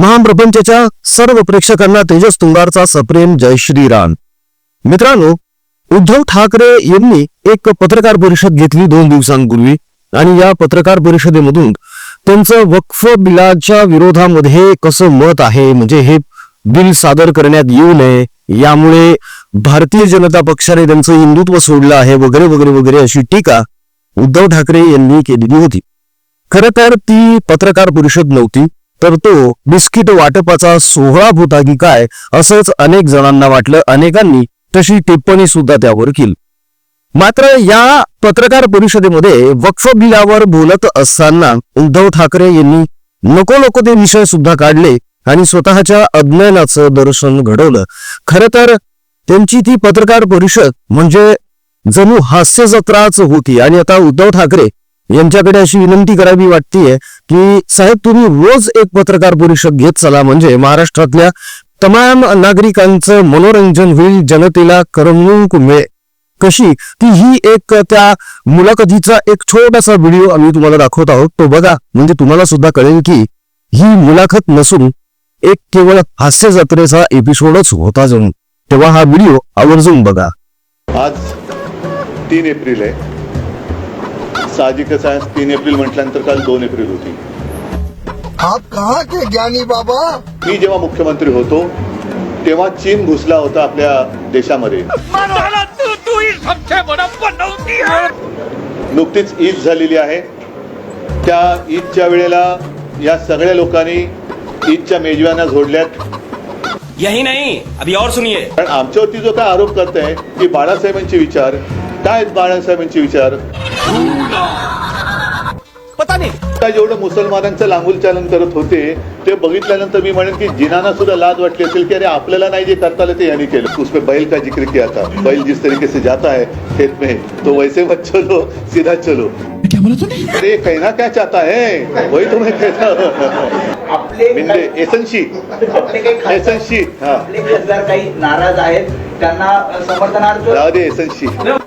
महाप्रपंचाच्या सर्व प्रेक्षकांना तेजस तुंगारचा सप्रेम जय श्रीराम. मित्रांनो उद्धव ठाकरे यांनी एक पत्रकार परिषद घेतली दोन दिवसांपूर्वी आणि या पत्रकार परिषदेमधून त्यांचं वक्फ बिलाच्या विरोधामध्ये कसं मत आहे म्हणजे हे बिल सादर करण्यात येऊ नये यामुळे भारतीय जनता पक्षाने त्यांचं हिंदुत्व सोडलं आहे वगैरे वगैरे वगैरे अशी टीका उद्धव ठाकरे यांनी केलेली होती. खर तर ती पत्रकार परिषद नव्हती. तर तो बिस्किट वाटपाचा सोहळा होता की काय असंच अनेक जणांना वाटलं. अनेकांनी तशी टिप्पणी सुद्धा त्यावर केली. मात्र या पत्रकार परिषदेमध्ये वक्फ बिलावर बोलत असताना उद्धव ठाकरे यांनी नको नको ते विषय सुद्धा काढले आणि स्वतःच्या अज्ञानाचं दर्शन घडवलं. खर तर त्यांची ती पत्रकार परिषद म्हणजे जणू हास्य जत्राच होती. आणि आता उद्धव ठाकरे यांच्याकडे अशी विनंती करावी वाटतीये की साहेब तुम्ही रोज एक पत्रकार परिषद घेत चला म्हणजे महाराष्ट्रातल्या तमाम नागरिकांचं मनोरंजन होईल जनतेला करमणूक मिळेल. कशी? ती ही एक त्या मुलाखतीचा एक छोटासा व्हिडिओ आम्ही तुम्हाला दाखवत आहोत. तो बघा. म्हणजे तुम्हाला सुद्धा कळेल की ही मुलाखत नसून एक केवळ हास्य जत्रेचा एपिसोडच होता जणू. तेव्हा हा व्हिडिओ आवर्जून बघा. आज तीन एप्रिल आहे. साहजिकच आहे. तीन एप्रिल म्हटल्यानंतर काल दोन एप्रिल होती. आप कहाँ के ज्ञानी बाबा? मी जेव्हा मुख्यमंत्री होतो तेव्हा चीन घुसला होता आपल्या देशामध्ये. ही है नुकतीच ईद झालेली आहे. त्या ईदच्या वेळेला या सगळ्या लोकांनी ईदच्या मेजवान्या जोडल्यात यही नहीं अभी और सुनिए. कारण आमच्यावरती जो काय आरोप करत आहे की बाळासाहेबांचे विचार काय आहेत बाळासाहेबांचे विचार? पता नहीं. जेवढं मुसलमानांचं लांगुल चालन करत होते ते बघितल्यानंतर मी म्हणेन की जिनाना सुद्धा लाज वाटली असेल की अरे आपल्याला नाही जे करता आलं ते यांनी केलं. उसमें बैल का जिक्र किया था? बैल जिस तरीके से जाता है खेत में तो वैसे मत चलो सीधा चलो। अरे कहना क्या चाहता है? वही तो मैं कहता. आपले बिंदे एसनशी आपले काही खासदार- एसनशी हा। आपले खासदार काही नाराज आहेत? त्यांना समर्थनार्थ राहू दे एसनशी काय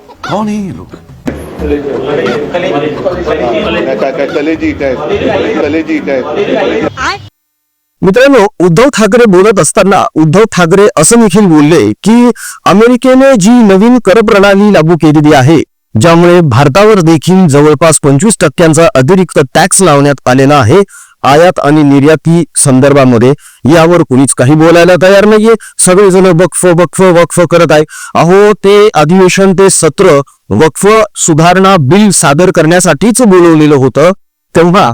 काय कलेजी काय कलेजी काय मित्रांनो उद्धव ठाकरे बोलत असताना उद्धव ठाकरे असं देखील बोलले की अमेरिकेने जी नवीन कर प्रणाली लागू केलेली आहे ज्यामुळे भारतावर देखील जवळपास पंचवीस टक्क्यांचा अतिरिक्त टॅक्स लावण्यात आलेला आहे आयात आणि निर्याती संदर्भामध्ये यावर कुणीच काही बोलायला तयार नाहीये. सगळेजण वक्फ वक्फ वक्फ करत आहे. अहो ते अधिवेशन ते सत्र वक्फ सुधारणा बिल सादर करण्यासाठीच बोलवलेलं होतं. तेव्हा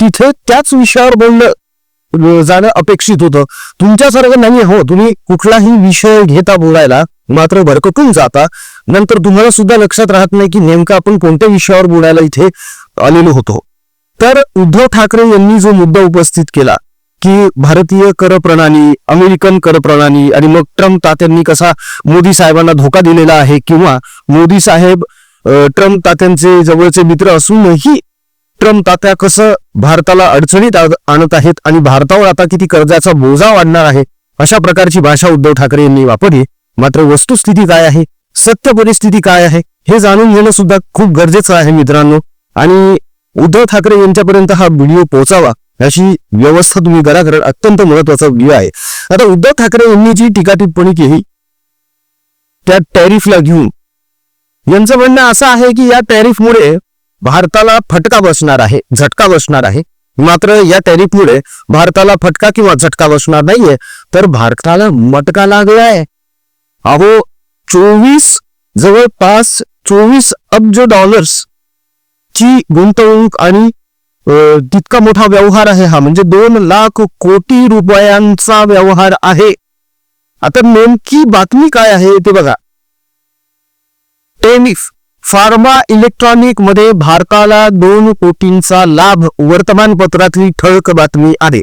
तिथे त्याच विषयावर बोललं जाणं अपेक्षित होतं. तुमच्यासारखं नाही हो. तुम्ही कुठलाही विषय घेता बोलायला मात्र भरकटून जाता. नंतर तुम्हाला सुद्धा लक्षात राहत नाही की नेमकं आपण कोणत्या विषयावर बोलायला इथे आलेलो होतो. तर उद्धव ठाकरे यांनी जो मुद्दा उपस्थित केला की भारतीय कर प्रणाली अमेरिकन कर प्रणाली आणि मग ट्रम्प तात्यांनी कसा मोदी साहेबांना धोका दिलेला आहे किंवा मोदी साहेब ट्रम्प तात्यांचे जवळचे मित्र असूनही ट्रम्प तात्या कसं भारताला अडचणीत आणत आहेत आणि भारतावर आता किती कर्जाचा बोजा वाढणार आहे अशा प्रकारची भाषा उद्धव ठाकरे यांनी वापरली. मात्र वस्तुस्थिती काय आहे? सत्य परिस्थिती काय आहे? हे जाणून घेणं सुद्धा खूप गरजेचं आहे मित्रांनो. आणि उद्धव ठाकरे यांच्यापर्यंत हा व्हिडिओ पोहोचावा. अशी व्यवस्था तुम्ही करा कारण अत्यंत महत्त्वाचा व्ह्यू आहे. आता उद्धव ठाकरे यांनी जी टीका टिप्पणी केली त्या टॅरिफला घेऊन यांचं म्हणणं असं आहे की या टॅरिफमुळे भारताला फटका बसणार आहे झटका बसणार आहे. मात्र या टॅरिफमुळे भारताला फटका किंवा झटका बसणार नाहीये तर भारताला मटका लागलाय अहो चोवीस जवळपास चोवीस अब्ज डॉलर्स ची गुंतवणूक आणि तितका मोठा व्यवहार आहे हा. म्हणजे दोन लाख कोटी रुपयांचा व्यवहार आहे. आता नेमकी बातमी काय आहे ते बघा. टेनिफ फार्मा इलेक्ट्रॉनिकमध्ये भारताला दोन कोटींचा लाभ वर्तमानपत्रातली ठळक बातमी आहे.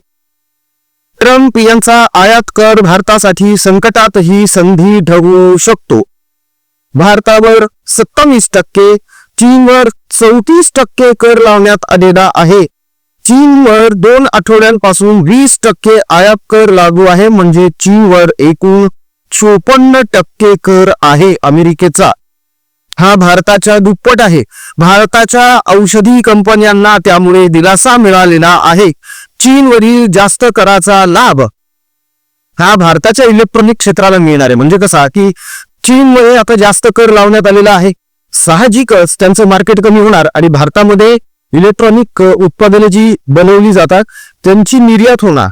ट्रम्प यांचा आयात कर भारतासाठी संकटातही संधी ठरू शकतो. भारतावर सत्तावीस टक्के चीनवर चौतीस टक्के कर लावण्यात आलेला आहे. चीनवर दोन आठवड्यांपासून वीस टक्के आयात कर लागू आहे म्हणजे चीनवर एकूण चोपन्न टक्के कर आहे अमेरिकेचा. हा भारताच्या दुप्पट आहे. भारताच्या औषधी कंपन्यांना त्यामुळे दिलासा मिळालेला आहे. चीनवरील जास्त कराचा लाभ हा भारताच्या इलेक्ट्रॉनिक क्षेत्राला मिळणार आहे. म्हणजे कसा की चीनमध्ये आता जास्त कर लावण्यात आलेला आहे. साहजिकच त्यांचं मार्केट कमी होणार आणि भारतामध्ये इलेक्ट्रॉनिक उत्पादने जी बनवली जातात त्यांची निर्यात होणार.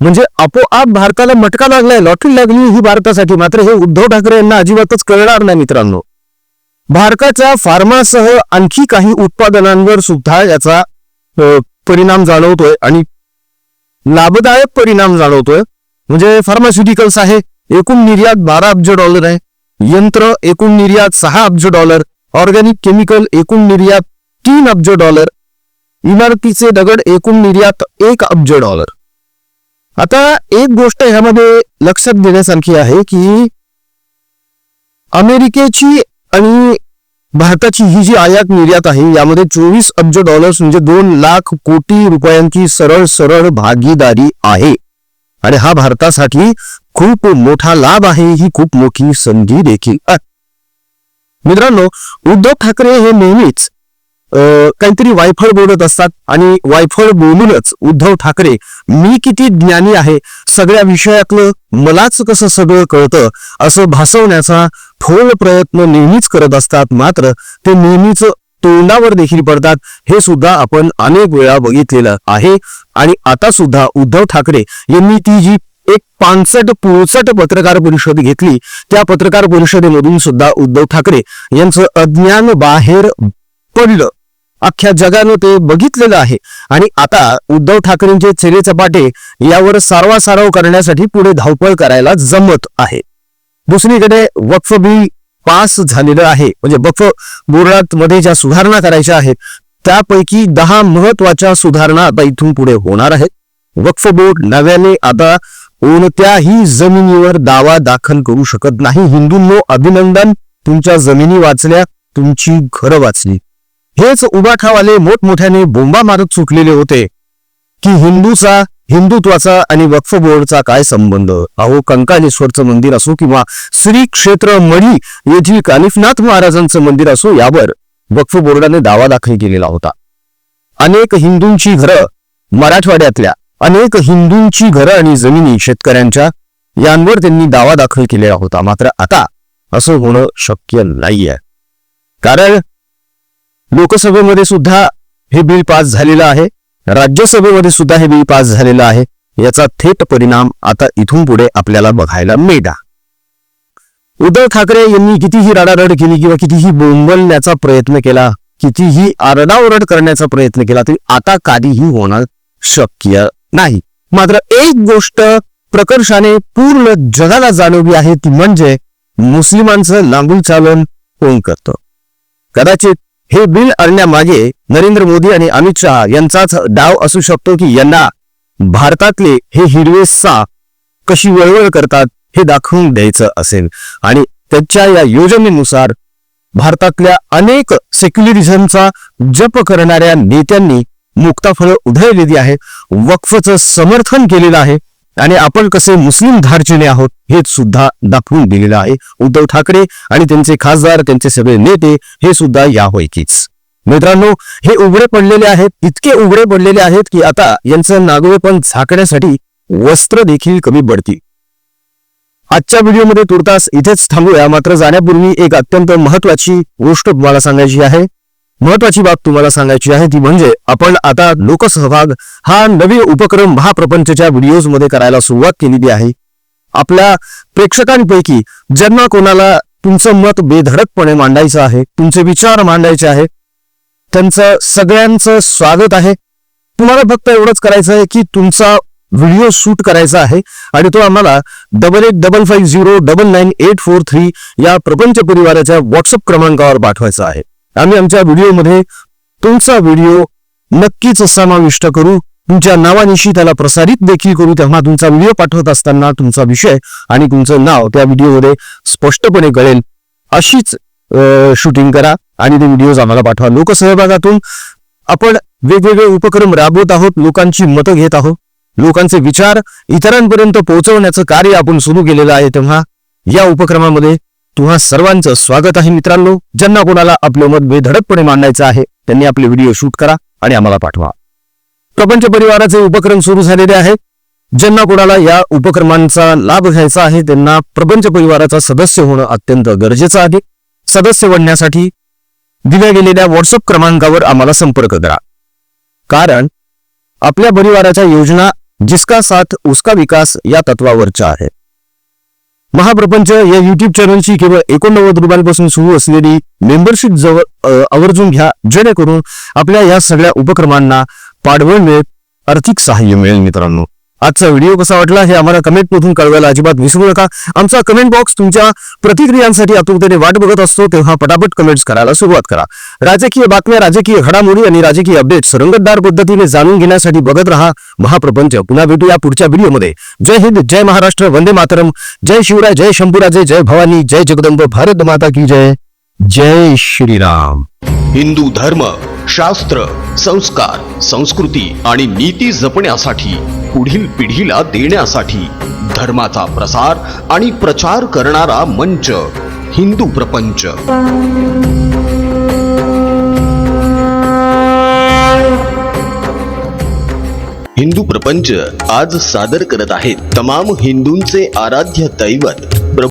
म्हणजे आपोआप भारताला मटका लागलाय लॉटरी लागली ही भारतासाठी. मात्र हे उद्धव ठाकरे यांना अजिबातच कळणार नाही मित्रांनो. भारताच्या फार्मासह आणखी काही उत्पादनांवर सुद्धा याचा परिणाम जाणवतोय आणि लाभदायक परिणाम जाणवतोय. म्हणजे फार्मास्युटिकल्स आहे एकूण निर्यात बारा अब्ज डॉलर आहे. यंत्र एकूण निर्यात सहा अब्ज डॉलर ऑर्गॅनिक केमिकल एकूण निर्यात तीन अब्ज डॉलर इमारतीचे दगड एकूण निर्यात एक अब्ज डॉलर. आता एक गोष्ट ह्यामध्ये लक्षात घेण्यासारखी आहे की अमेरिकेची आणि भारताची ही जी आयात निर्यात आहे यामध्ये चोवीस अब्ज डॉलर्स म्हणजे दोन लाख कोटी रुपयांची सरळ सरळ भागीदारी आहे. आणि हा भारतासाठी खूप मोठा लाभ आहे ही खूप मोठी संधी देखील मित्रांनो उद्धव ठाकरे हे नेहमीच काहीतरी वायफळ बोलत असतात आणि वायफळ बोलूनच उद्धव ठाकरे मी किती ज्ञानी आहे सगळ्या विषयातलं मलाच कसं सगळं कळतं असं भासवण्याचा ठोल प्रयत्न नेहमीच करत असतात. मात्र ते नेहमीच तोंडावर देखील पडतात. हे सुद्धा आपण अनेक वेळा बघितलेलं आहे. आणि आता सुद्धा उद्धव ठाकरे यांनी ती जी एक पानसट पुळसट पत्रकार परिषद घेतली. त्या पत्रकार परिषदेमधून सुद्धा उद्धव ठाकरे यांचं अज्ञान बाहेर पडलं. अख्ख्या जगानं ते बघितलेलं आहे. आणि आता उद्धव ठाकरेंचे चेरे चपाटे यावर सारवासारव करण्यासाठी पुढे धावपळ करायला जमत आहे. दुसरीकडे वक्फ बिल पास झालेलं आहे. म्हणजे वक्फ बोर्डात मध्ये ज्या सुधारणा करायच्या आहेत त्यापैकी दहा महत्त्वाच्या सुधारणा आता इथून पुढे होणार आहेत. वक्फ बोर्ड नव्याने आता कोणत्याही जमिनीवर दावा दाखल करू शकत नाही. हिंदूंनो अभिनंदन. तुमच्या जमिनी वाचल्या तुमची घरं वाचली. हेच उबाठावाले मोठमोठ्याने बोंबा मारत सुटलेले होते. की हिंदूचा हिंदुत्वाचा आणि वक्फ बोर्डचा काय संबंध? अहो कंकालेश्वरचं मंदिर असो किंवा श्री क्षेत्र मढी येथील कालिफनाथ महाराजांचं मंदिर असो यावर वक्फ बोर्डाने दावा दाखल केलेला होता. अनेक हिंदूंची घरं मराठवाड्यातल्या अनेक हिंदूंची घरं आणि जमिनी शेतकऱ्यांच्या यांवर त्यांनी दावा दाखल केलेला होता. मात्र आता असं होणं शक्य नाहीये. कारण लोकसभेमध्ये सुद्धा हे बिल पास झालेलं आहे. राज्यसभेमध्ये सुद्धा हे बिल पास झालेलं आहे. याचा थेट परिणाम आता इथून पुढे आपल्याला बघायला मिळणार. उद्धव ठाकरे यांनी कितीही रडारड केली किंवा कितीही बोंबलण्याचा प्रयत्न केला कितीही आरडाओरड करण्याचा प्रयत्न केला तरी आता काहीही होणार शक्य नाही. मात्र एक गोष्ट प्रकर्षाने पूर्ण जगाला जाणवली आहे ती म्हणजे मुस्लिमांचं लांबून चालन कोण करतं कदाचित हे बिल आणण्यामागे नरेंद्र मोदी आणि अमित शहा यांचाच डाव असू शकतो की यांना भारतातले हे हिरवे सा कशी वळवळ करतात हे दाखवून द्यायचं असेल. आणि त्यांच्या या योजनेनुसार भारतातल्या अनेक सेक्युलरिझमचा जप करणाऱ्या नेत्यांनी मुक्ताफळं उधळलेली आहे. वक्फचं समर्थन केलेलं आहे. आणि आपण कसे मुस्लिम धारचिने आहोत हे सुद्धा दाखवून दिलेलं आहे. उद्धव ठाकरे आणि त्यांचे खासदार त्यांचे सगळे नेते हे सुद्धा यापैकीच. मित्रांनो हे उघडे पडलेले आहेत इतके उघडे पडलेले आहेत की आता यांचं नागवेपण झाकण्यासाठी वस्त्र देखील कमी पडतील. आजच्या व्हिडिओमध्ये तुर्तास इथेच थांबूया. मात्र जाण्यापूर्वी एक अत्यंत महत्वाची गोष्ट तुम्हाला सांगायची आहे. महत्वाची बाब तुम्हाला सांगायची आहे ती म्हणजे आपण आता लोकसहभाग हा नवीन उपक्रम महाप्रपंचच्या व्हिडिओजमध्ये करायला सुरुवात केलेली आहे. आपल्या प्रेक्षकांपैकी ज्यांना कोणाला तुमचं मत बेधडकपणे मांडायचं आहे तुमचे विचार मांडायचे आहे त्यांचं सगळ्यांचं स्वागत आहे. तुम्हाला फक्त एवढंच करायचं आहे की तुमचा व्हिडिओ शूट करायचा आहे आणि तो आम्हाला double eight double five zero double nine eight four three या प्रपंच परिवाराच्या व्हॉट्सअप क्रमांकावर पाठवायचा आहे. आम्ही आमच्या व्हिडिओमध्ये तुमचा व्हिडिओ नक्कीच समाविष्ट करू. तुमच्या नावानिशी त्याला प्रसारित देखील करू. तेव्हा तुमचा व्हिडिओ पाठवत असताना तुमचा विषय आणि तुमचं नाव त्या व्हिडिओमध्ये स्पष्टपणे कळेल. अशीच शूटिंग करा आणि ते व्हिडिओज आम्हाला पाठवा. लोकसहभागातून आपण वेगवेगळे उपक्रम राबवत आहोत. लोकांची मतं घेत आहोत. लोकांचे विचार इतरांपर्यंत पोहोचवण्याचं कार्य आपण सुरू केलेलं आहे. तेव्हा या उपक्रमामध्ये तुम्हा सर्वांचं स्वागत आहे मित्रांनो. ज्यांना कोणाला आपलं मत बेधडकपणे मांडायचं आहे त्यांनी आपले व्हिडिओ शूट करा आणि आम्हाला पाठवा. प्रपंच परिवाराचे उपक्रम सुरू झालेले आहे. ज्यांना कोणाला या उपक्रमांचा लाभ घ्यायचा आहे त्यांना प्रपंच परिवाराचा सदस्य होणं अत्यंत गरजेचं आहे. सदस्य बनण्यासाठी दिल्या गेलेल्या व्हॉट्सअप क्रमांकावर आम्हाला संपर्क करा. कारण आपल्या परिवाराच्या योजना जिसका साथ उसका विकास या तत्वावरच्या आहेत. महाप्रपंच या युट्यूब चॅनलची केवळ एकोणनव्वद रुपयांपासून सुरू असलेली मेंबरशिप जवळ आवर्जून घ्या जेणेकरून आपल्या या सगळ्या उपक्रमांना पाठबळ मिळेल आर्थिक सहाय्य मिळेल मित्रांनो. आजचा व्हिडिओ कसा वाटला हे आम्हाला कमेंट मधून कळवायला अजिबात विसरू नका. आमचा कमेंट बॉक्स तुमच्या प्रतिक्रियांसाठी आतुरतेने वाट बघत असतो तेव्हा पटापट कमेंट्स करायला सुरुवात करा. राजकीय बातम्या राजकीय घडामोडी आणि राजकीय अपडेट्स रंगतदार पद्धतीने जाणून घेण्यासाठी बघत रहा महाप्रपंच. पुन्हा भेटूया पुढच्या व्हिडिओमध्ये जय हिंद जय महाराष्ट्र वंदे मातरम. जय शिवराय जय शंभूराजे जय भवानी जय जगदंब भारत माता की जय. जय श्रीराम. हिंदू धर्म शास्त्र संस्कार संस्कृती आणि नीती जपण्यासाठी पुढील पिढीला देण्यासाठी धर्माचा प्रसार आणि प्रचार करणारा मंच हिंदू प्रपंच. हिंदू प्रपंच आज सादर करत आहेत तमाम हिंदूंचे आराध्य दैवत.